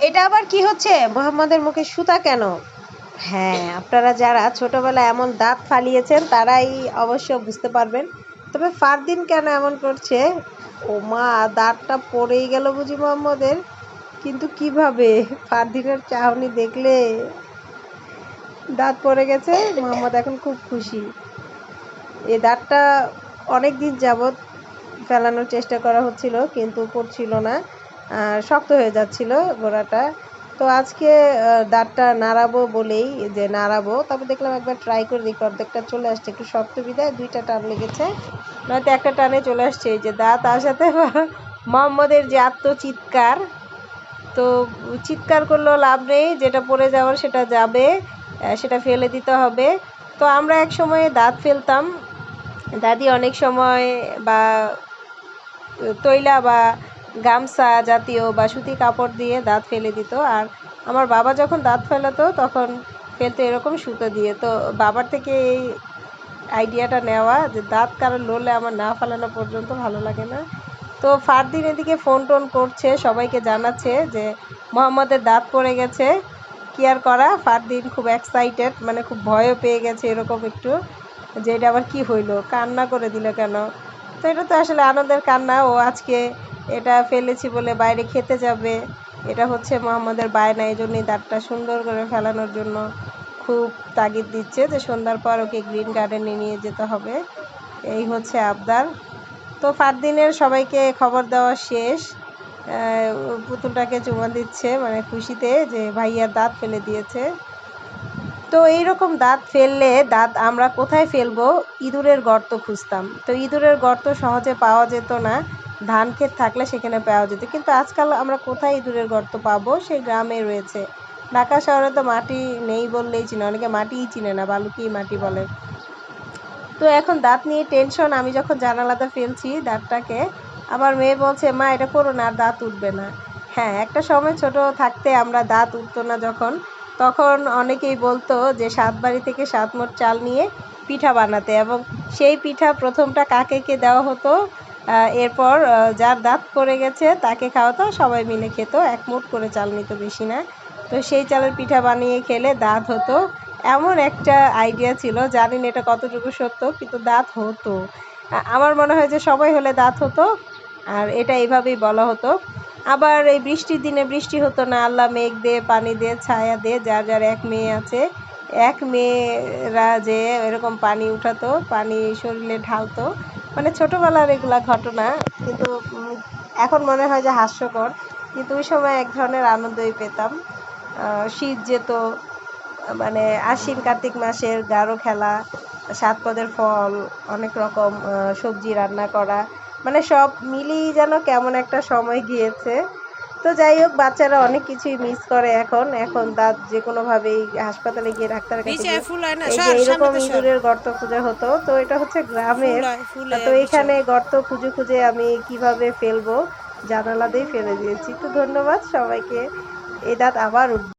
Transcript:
এটা আবার কি হচ্ছে? মোহাম্মদের মুখে সুতা কেন? হ্যাঁ আপনারা যারা ছোটবেলায় এমন দাঁত ফালিয়েছেন, তারাই অবশ্য বুঝতে পারবেন। তবে ফারদিন কেন এমন করছে? ও মা, দাঁতটা পড়েই গেল বুঝি মোহাম্মদের। কিন্তু কীভাবে? ফারদিনের চাহনি দেখলে দাঁত পড়ে গেছে। মোহাম্মদ এখন খুব খুশি। এ দাঁতটা অনেক দিন যাবৎ ফেলানোর চেষ্টা করা হচ্ছিল, কিন্তু পড়ছিল না। শক্ত হয়ে যাচ্ছিল গোড়াটা তো আজকে দাঁতটা নাড়াবো বলেই যে নাড়াবো। তবে দেখলাম একবার ট্রাই করে দেখি, অর্ধেকটা চলে আসছে। একটু শক্ত বিদায়, দুইটা টান লেগেছে। নয়তো একটা টানে চলে আসছে এই যে দাঁত। আসাতে মোহাম্মদের যে আত্মচিৎকার। তো চিৎকার করলেও লাভ নেই, যেটা পড়ে যাওয়ার সেটা যাবে সেটা ফেলে দিতে হবে। তো আমরা এক সময় দাঁত ফেলতাম। দাদি অনেক সময় বা তৈলা বা গামছা জাতীয় বা সুতি কাপড় দিয়ে দাঁত ফেলে দিত। আর আমার বাবা যখন দাঁত ফেলাতো, তখন ফেলতো এরকম সুতো দিয়ে। তো বাবার থেকে এই আইডিয়াটা নেওয়া যে দাঁত কারও লড়লে আমার না ফেলানো পর্যন্ত ভালো লাগে না। তো ফারদিন এদিকে ফোন টোন করছে, সবাইকে জানাচ্ছে যে মোহাম্মদের দাঁত পড়ে গেছে। কি আর করা? ফারদিন খুব এক্সাইটেড মানে খুব ভয়ও পেয়ে গেছে এরকম একটু যে এটা আবার কি হইল? কান্না করে দিল কেন? তো এটা তো আসলে আনন্দের কান্না। ও আজকে এটা ফেলেছি বলে বাইরে খেতে যাবে। এটা হচ্ছে মোহাম্মদের বায়না এই জন্যই দাঁতটা সুন্দর করে ফেলানোর জন্য খুব তাগিদ দিচ্ছে যে সন্ধ্যার পর ওকে গ্রিন গার্ডেনে নিয়ে যেতে হবে। এই হচ্ছে আবদার। তো ফারদিনের সবাইকে খবর দেওয়া শেষ। পুতুলটাকে চুমা দিচ্ছে মানে খুশিতে যে ভাইয়ার দাঁত ফেলে দিয়েছে। তো এইরকম দাঁত ফেললে দাঁত আমরা কোথায় ফেলব? ইঁদুরের গর্ত খুঁজতাম। তো ইঁদুরের গর্ত সহজে পাওয়া যেত না। ধান ক্ষেত থাকলে সেখানে পাওয়া যেত। কিন্তু আজকাল আমরা কোথায় ইঁদুরের গর্ত পাবো? সে গ্রামে রয়েছে। ঢাকা শহরে তো মাটি নেই বললেই চিনে, অনেকে মাটিই চিনে না, বালুকেই মাটি বলে। তো এখন দাঁত নিয়ে টেনশন আমি যখন জানালাতে ফেলছি দাঁতটাকে, আমার মেয়ে বলছে, মা, এটা করো না, আর দাঁত উঠবে না। হ্যাঁ একটা সময় ছোট থাকতে আমরা দাঁত উঠতো না যখন। তখন অনেকেই বলতো যে, সাত বাড়ি থেকে সাত মোট চাল নিয়ে পিঠা বানাতে। এবং সেই পিঠা প্রথমটা কাকেকে দেওয়া হতো? এরপর যার দাঁত পড়ে গেছে, তাকে খাওয়াতো, সবাই মিলে খেত, এক মুঠ করে চাল নিত বেশি না। তো সেই চালের পিঠা বানিয়ে খেলে দাঁত হতো। এমন একটা আইডিয়া ছিল, জানি না এটা কতটুকু সত্য, কিন্তু দাঁত হতো। আমার মনে হয় যে সবাই হলে দাঁত হতো, আর এটা এইভাবেই বলা হতো। আবার এই বৃষ্টির দিনে বৃষ্টি হতো না, আল্লাহ মেঘ দিয়ে পানি দিয়ে ছায়া দিয়ে যার যার এক মেয়ে আছে, এক মেয়েরা যে এরকম পানি উঠাতো, পানি শরীরে ঢালতো মানে ছোটোবেলার এগুলা ঘটনা, কিন্তু এখন মনে হয় যে হাস্যকর। কিন্তু ওই সময় এক ধরনের আনন্দই পেতাম। শীত যেত মানে আশ্বিন কার্তিক মাসের গাঢ় খেলা, সাত পদের ফল, অনেক রকম সবজি রান্না করা মানে সব মিলিয়ে যেন কেমন একটা সময় গিয়েছে। তো যাই হোক বাচ্চারা অনেক কিছুই মিস করে এখন। এখন দাঁত যে কোনো ভাবেই হাসপাতালে গিয়ে ডাক্তার কাছে এইরকম ইঁদুরের গর্ত খুঁজে হতো। তো এটা হচ্ছে গ্রামের। তো এখানে গর্ত খুঁজে খুঁজে আমি কীভাবে ফেলব জানালা দিয়ে ফেলে দিয়েছি। তো ধন্যবাদ সবাইকে। এই দাঁত আবার উঠবে।